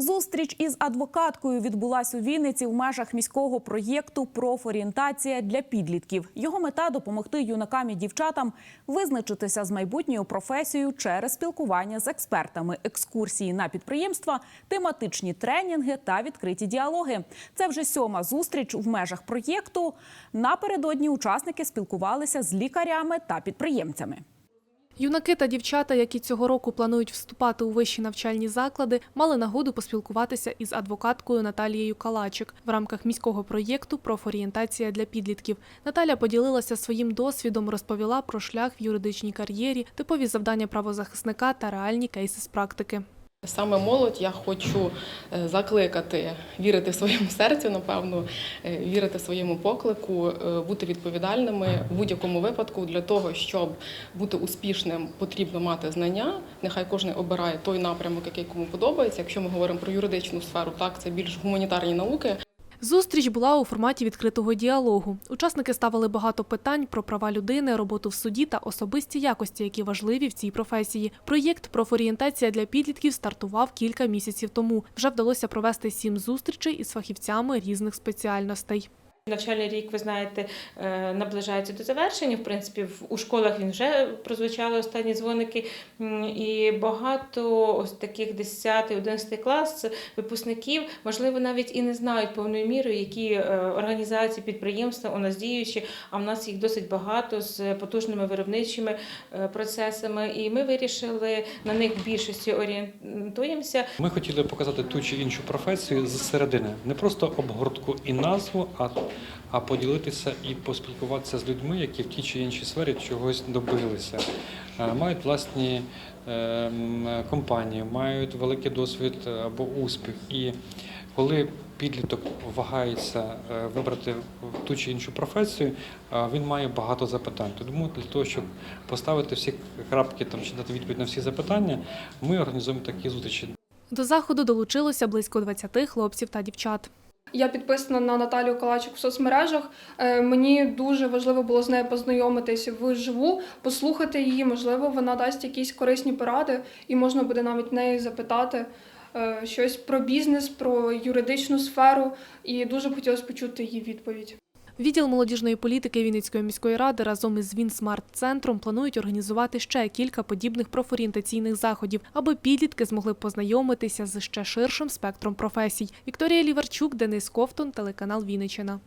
Зустріч із адвокаткою відбулась у Вінниці в межах міського проєкту Профорієнтація для підлітків. Його мета допомогти юнакам і дівчатам визначитися з майбутньою професією через спілкування з експертами, екскурсії на підприємства, тематичні тренінги та відкриті діалоги. Це вже сьома зустріч в межах проєкту. Напередодні учасники спілкувалися з лікарями та підприємцями. Юнаки та дівчата, які цього року планують вступати у вищі навчальні заклади, мали нагоду поспілкуватися із адвокаткою Наталією Калачик в рамках міського проєкту «Профорієнтація для підлітків. Наталя поділилася своїм досвідом, розповіла про шлях в юридичній кар'єрі, типові завдання правозахисника та реальні кейси з практики. Саме молодь я хочу е, закликати вірити своєму серцю, напевно, е, вірити своєму поклику, е, бути відповідальними в будь-якому випадку для того, щоб бути успішним, потрібно мати знання. Нехай кожен обирає той напрямок, який кому подобається. Якщо ми говоримо про юридичну сферу, так це більш гуманітарні науки. Зустріч була у форматі відкритого діалогу. Учасники ставили багато питань про права людини, роботу в суді та особисті якості, які важливі в цій професії. Проєкт «Профорієнтація для підлітків стартував кілька місяців тому. Вже вдалося провести сім зустрічей із фахівцями різних спеціальностей. Навчальний рік, ви знаєте, е, наближається до завершення. В принципі, у школах він вже прозвучали останні дзвоники. І багато ось таких 10-11 клас випускників, можливо, навіть і не знають повною мірою, які е, організації, підприємства у нас діючі, а в нас їх досить багато з потужними виробничими е, процесами. І ми вирішили на них в більшості орієнтуємося. Ми хотіли показати ту чи іншу професію з середини, не просто обгортку і назву, а, а поділитися і поспілкуватися з людьми, які в тій чи іншій сфері чогось добилися, Е, мають власні е, компанії, мають великий досвід або успіх. І коли підліток вагається е, вибрати ту чи іншу професію, він має багато запитань. Тому для того, щоб поставити всі крапки там чи дати відповідь на всі запитання, ми організуємо такі зустрічі. До заходу долучилося близько 20 хлопців та дівчат. Я підписана на Наталію Калачик в соцмережах. Е, Мені дуже важливо було з нею познайомитися вживу, послухати її. Можливо, вона дасть якісь корисні поради, і можна буде навіть неї запитати е, щось про бізнес, про юридичну сферу. І дуже б хотілося почути її відповідь. Відділ молодіжної політики Вінницької міської ради разом із Вінсмарт-центром планують організувати ще кілька подібних профорієнтаційних заходів, аби підлітки змогли познайомитися з ще ширшим спектром професій. Вікторія Ліварчук, Денис Ковтон, телеканал Вінниччина.